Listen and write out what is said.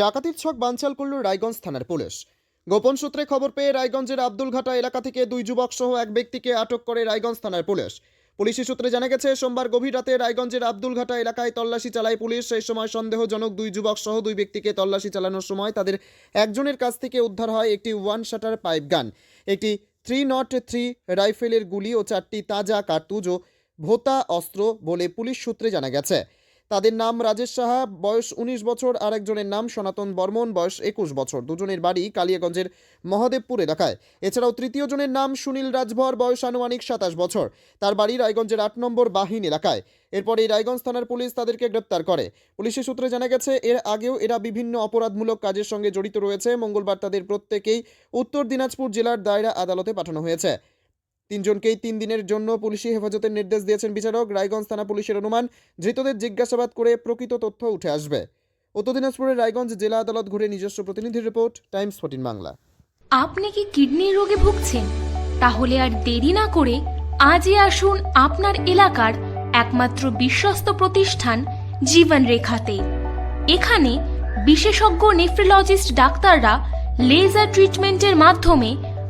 ডাকাতির ছক বানচাল করল রায়গঞ্জ থানার পুলিশ। গোপন সূত্রে খবর পেয়ে রায়গঞ্জের আব্দুলঘাটা এলাকা থেকে দুই যুবক সহ এক ব্যক্তিকে আটক করে রায়গঞ্জ থানার পুলিশ। পুলিশি সূত্রে জানা গেছে, সোমবার গভীর রাতে রায়গঞ্জের আব্দুলঘাটা এলাকায় তল্লাশি চালায় পুলিশ। সেই সময় সন্দেহজনক দুই যুবক সহ দুই ব্যক্তিকে তল্লাশি চালানোর সময় তাদের একজনের কাছ থেকে উদ্ধার হয় একটি ওয়ান শাটার পাইপ গান। একটি থ্রি নট থ্রি রাইফেলের গুলি ও চারটি তাজা কার্তুজ ও ভোতা অস্ত্র বলে পুলিশ সূত্রে জানা গেছে। তাদের নাম রাজেশ সাহা, বয়স উনিশ বছর আর একজনের নাম সনাতন বর্মন, বয়স একুশ বছর। দুজনের বাড়ি কালিয়াগঞ্জের মহাদেবপুর এলাকায় এছাড়াও তৃতীয় জনের নাম সুনীল রাজভর, বয়স আনুমানিক সাতাশ বছর। তার বাড়ি রায়গঞ্জের আট নম্বর বাহিন এলাকায়। এরপর রায়গঞ্জ থানার পুলিশ তাদেরকে গ্রেপ্তার করে। পুলিশের সূত্রে জানা গেছে, এর আগেও এরা বিভিন্ন অপরাধমূলক কাজের সঙ্গে জড়িত রয়েছে। মঙ্গলবার তাদের প্রত্যেকেই উত্তর দিনাজপুর জেলার দায়রা আদালতে পাঠানো হয়েছে। তিনজনকেই তিন দিনের জন্য পুলিশি হেফাজতের নির্দেশ দিয়েছেন বিচারক। রায়গঞ্জ থানা পুলিশের অনুমান, ধৃতদের জিজ্ঞাসাবাদ করে প্রকৃত তথ্য উঠে আসবে। উত্তর দিনাজপুরের রায়গঞ্জ জেলা আদালত ঘুরে নিজস্ব প্রতিনিধির রিপোর্ট, টাইমস ফোর্টিন বাংলা। আপনি কি কিডনির রোগে ভুগছেন? তাহলে আর দেরি না করে আজই আসুন আপনার এলাকার একমাত্র বিশ্বস্ত প্রতিষ্ঠান জীবন রেখাতে। এখানে বিশেষজ্ঞ নেফ্রোলজিস্ট ডাক্তাররা লেজার ট্রিটমেন্টের মাধ্যমে